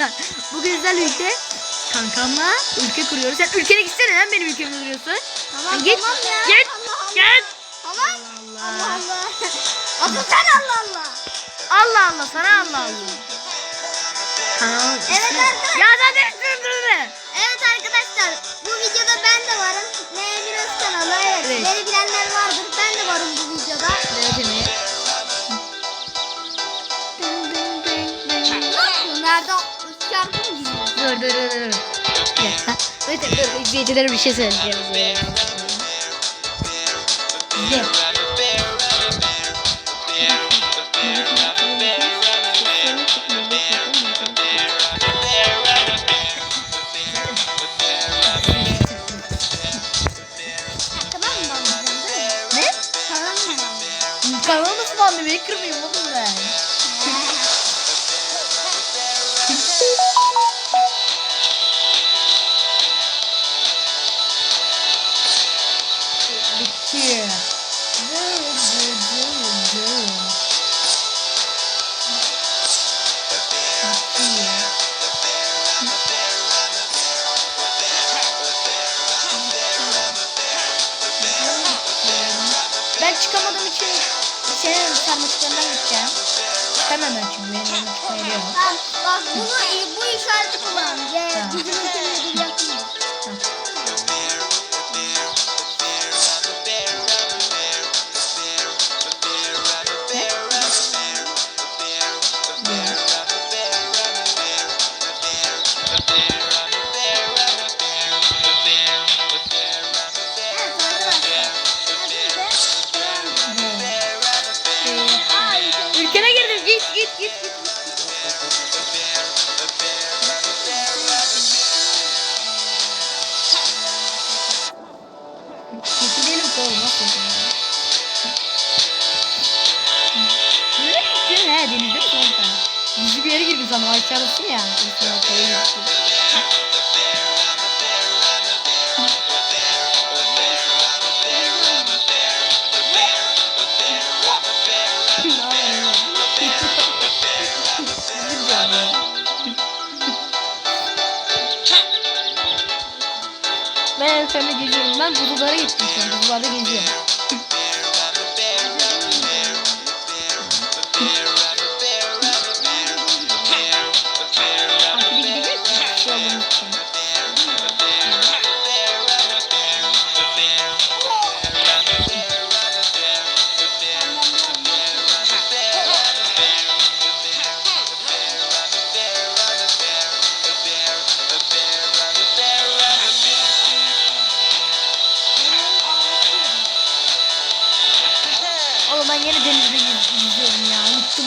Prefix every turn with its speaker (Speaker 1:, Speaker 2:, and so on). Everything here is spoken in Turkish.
Speaker 1: arkadaşlar. Bugün sizlerle birlikte kankamla ülke kuruyoruz. Sen ülkene gitsene lan benim ülkemi kuruyorsun.
Speaker 2: Tamam
Speaker 1: Git,
Speaker 2: tamam ya.
Speaker 1: git,
Speaker 2: Allah Allah.
Speaker 1: Gel.
Speaker 2: Tamam.
Speaker 1: Allah
Speaker 2: Allah. Asıl sen Allah Allah.
Speaker 1: Allah Allah sana Allah Allah. Kanal
Speaker 2: Evet arkadaşlar.
Speaker 1: Ya zaten.
Speaker 2: Evet arkadaşlar
Speaker 1: Dur dur dur dur. Ya, dur dur izleyicilere bir şey söyleyeceğim. Gel.
Speaker 2: Tamam mı bağlayacağım değil mi?
Speaker 1: Ne?
Speaker 2: Tamam mı bağlayacağım?
Speaker 1: Kanalı nasıl bandı? Beni kırmayayım oğlum ben. Ben çıkamadığım için senin sarmaşıklarından gideceğim. Çıkamam ben çünkü benim önüme çıkmaya yok.
Speaker 2: Tamam, bak bunu bu işareti kullan.
Speaker 1: Sana aşağıdasın ya. Bir yer. Ben en geziyorum. Ben buzullara gittim şu. Buzullarda geziyorum. Ben yine denizde yüz- yüzüyorum ya. Unuttum